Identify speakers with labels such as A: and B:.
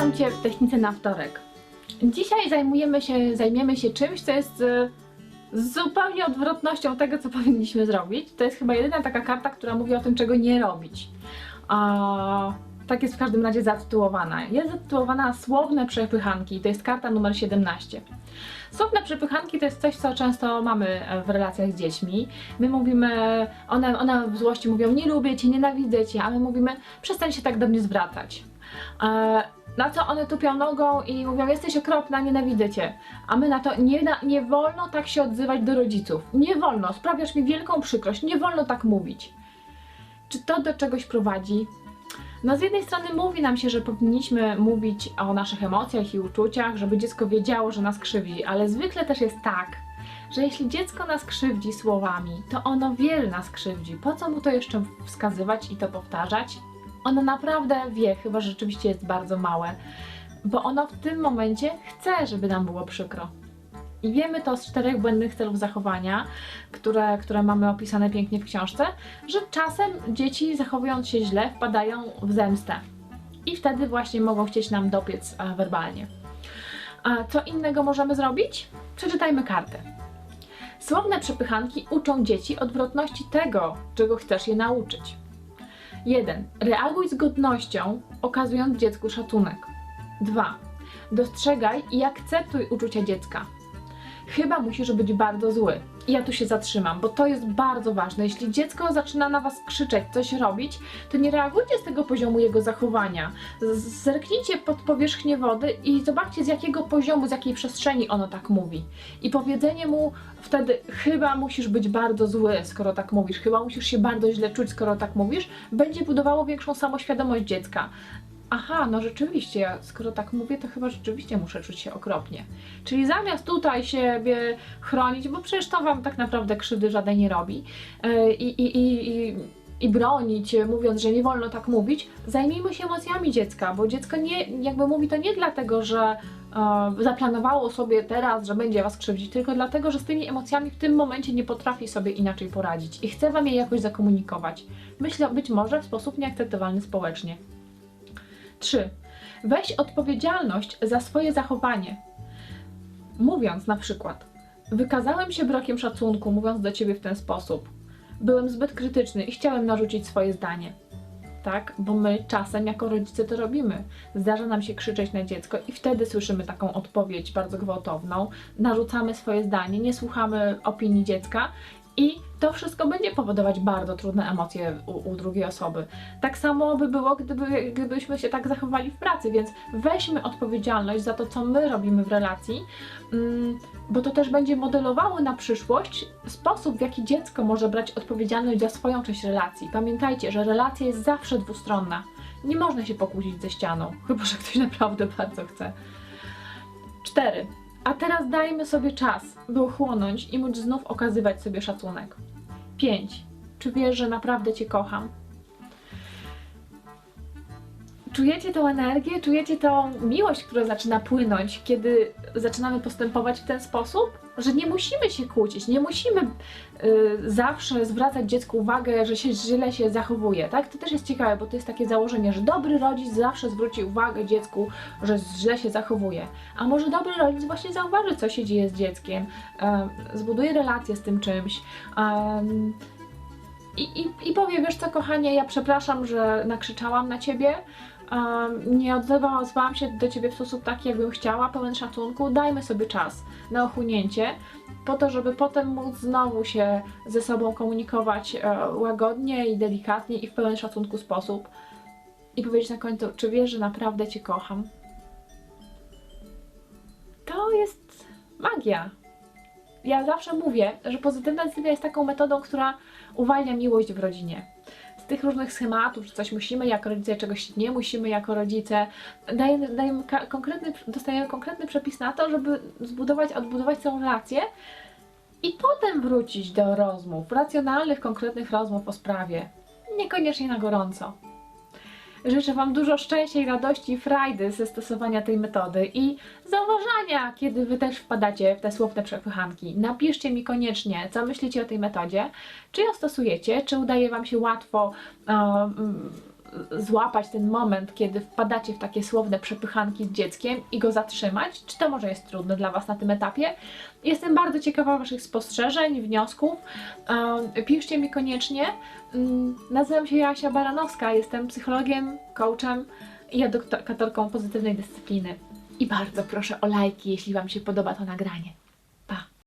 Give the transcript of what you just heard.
A: Witam Cię w technice na wtorek. Dzisiaj zajmujemy się, zajmiemy się czymś, co jest e, zupełnie odwrotnością tego, co powinniśmy zrobić. To jest chyba jedyna taka karta, która mówi o tym, czego nie robić. A, tak jest w każdym razie zatytułowana. Jest zatytułowana Słowne przepychanki. To jest karta numer 17. Słowne przepychanki to jest coś, co często mamy e, w relacjach z dziećmi. My mówimy, one, one w złości mówią nie lubię cię, nienawidzę cię, a my mówimy przestań się tak do mnie zwracać. Na co one tupią nogą i mówią jesteś okropna, nienawidzę cię. A my na to nie, nie wolno tak się odzywać do rodziców. Nie wolno, sprawiasz mi wielką przykrość, nie wolno tak mówić. Czy to do czegoś prowadzi? No z jednej strony mówi nam się, że powinniśmy mówić o naszych emocjach i uczuciach, żeby dziecko wiedziało, że nas krzywdzi, ale zwykle też jest tak, że jeśli dziecko nas krzywdzi słowami, to ono wiele nas krzywdzi. Po co mu to jeszcze wskazywać i to powtarzać? Ono naprawdę wie, chyba że rzeczywiście jest bardzo małe, bo ono w tym momencie chce, żeby nam było przykro. I wiemy to z czterech błędnych celów zachowania, które, które mamy opisane pięknie w książce, że czasem dzieci zachowując się źle wpadają w zemstę. I wtedy właśnie mogą chcieć nam dopiec e, werbalnie. A co innego możemy zrobić? Przeczytajmy kartę. Słowne przepychanki uczą dzieci odwrotności tego, czego chcesz je nauczyć. 1. Reaguj z godnością, okazując dziecku szacunek. 2. Dostrzegaj i akceptuj uczucia dziecka. Chyba musisz być bardzo zły. Ja tu się zatrzymam, bo to jest bardzo ważne. Jeśli dziecko zaczyna na was krzyczeć, coś robić, to nie reagujcie z tego poziomu jego zachowania. Zerknijcie pod powierzchnię wody i zobaczcie z jakiego poziomu, z jakiej przestrzeni ono tak mówi. I powiedzenie mu wtedy, chyba musisz być bardzo zły, skoro tak mówisz, chyba musisz się bardzo źle czuć, skoro tak mówisz, będzie budowało większą samoświadomość dziecka. Aha, no rzeczywiście, skoro tak mówię, to chyba rzeczywiście muszę czuć się okropnie. Czyli zamiast tutaj siebie chronić, bo przecież to wam tak naprawdę krzywdy żadnej nie robi, yy, i, i, i, i, i bronić, mówiąc, że nie wolno tak mówić, zajmijmy się emocjami dziecka, bo dziecko nie, jakby mówi to nie dlatego, że e, zaplanowało sobie teraz, że będzie was krzywdzić, tylko dlatego, że z tymi emocjami w tym momencie nie potrafi sobie inaczej poradzić i chce wam je jakoś zakomunikować. Myślę, być może w sposób nieakceptowalny społecznie. 3. Weź odpowiedzialność za swoje zachowanie. Mówiąc na przykład, wykazałem się brakiem szacunku, mówiąc do ciebie w ten sposób. Byłem zbyt krytyczny i chciałem narzucić swoje zdanie. Tak, bo my czasem jako rodzice to robimy. Zdarza nam się krzyczeć na dziecko i wtedy słyszymy taką odpowiedź bardzo gwałtowną, narzucamy swoje zdanie, nie słuchamy opinii dziecka i to wszystko będzie powodować bardzo trudne emocje u, u drugiej osoby. Tak samo by było, gdyby, gdybyśmy się tak zachowali w pracy, więc weźmy odpowiedzialność za to, co my robimy w relacji, mm, bo to też będzie modelowało na przyszłość sposób, w jaki dziecko może brać odpowiedzialność za swoją część relacji. Pamiętajcie, że relacja jest zawsze dwustronna. Nie można się pokłócić ze ścianą, chyba że ktoś naprawdę bardzo chce. 4. A teraz dajmy sobie czas, by ochłonąć i móc znów okazywać sobie szacunek. 5. Czy wiesz, że naprawdę Cię kocham? Czujecie tą energię, czujecie tą miłość, która zaczyna płynąć, kiedy zaczynamy postępować w ten sposób? Że nie musimy się kłócić, nie musimy y, zawsze zwracać dziecku uwagę, że się źle się zachowuje, tak? To też jest ciekawe, bo to jest takie założenie, że dobry rodzic zawsze zwróci uwagę dziecku, że źle się zachowuje. A może dobry rodzic właśnie zauważy, co się dzieje z dzieckiem, em, zbuduje relację z tym czymś. em, i, i, I powie, wiesz co, kochanie, ja przepraszam, że nakrzyczałam na ciebie. Um, nie odzywałam się do ciebie w sposób taki, jakbym chciała, pełen szacunku. Dajmy sobie czas na ochłonięcie, po to, żeby potem móc znowu się ze sobą komunikować e, łagodnie i delikatnie i w pełen szacunku sposób. I powiedzieć na końcu, czy wiesz, że naprawdę cię kocham? To jest magia. Ja zawsze mówię, że pozytywna decyzja jest taką metodą, która uwalnia miłość w rodzinie. Tych różnych schematów, że coś musimy jako rodzice, czegoś nie musimy jako rodzice, dajemy ka- konkretny, dostajemy konkretny przepis na to, żeby zbudować, odbudować całą relację i potem wrócić do rozmów, racjonalnych, konkretnych rozmów o sprawie. Niekoniecznie na gorąco. Życzę Wam dużo szczęścia i radości i frajdy ze stosowania tej metody i zauważania, kiedy Wy też wpadacie w te słowne przepychanki. Napiszcie mi koniecznie, co myślicie o tej metodzie, czy ją stosujecie, czy udaje Wam się łatwo mm, złapać ten moment, kiedy wpadacie w takie słowne przepychanki z dzieckiem i go zatrzymać? Czy to może jest trudne dla Was na tym etapie? Jestem bardzo ciekawa Waszych spostrzeżeń, wniosków. Piszcie mi koniecznie. Um, nazywam się Jasia Baranowska, jestem psychologiem, coachem i edukatorką pozytywnej dyscypliny. I bardzo proszę o lajki, jeśli Wam się podoba to nagranie.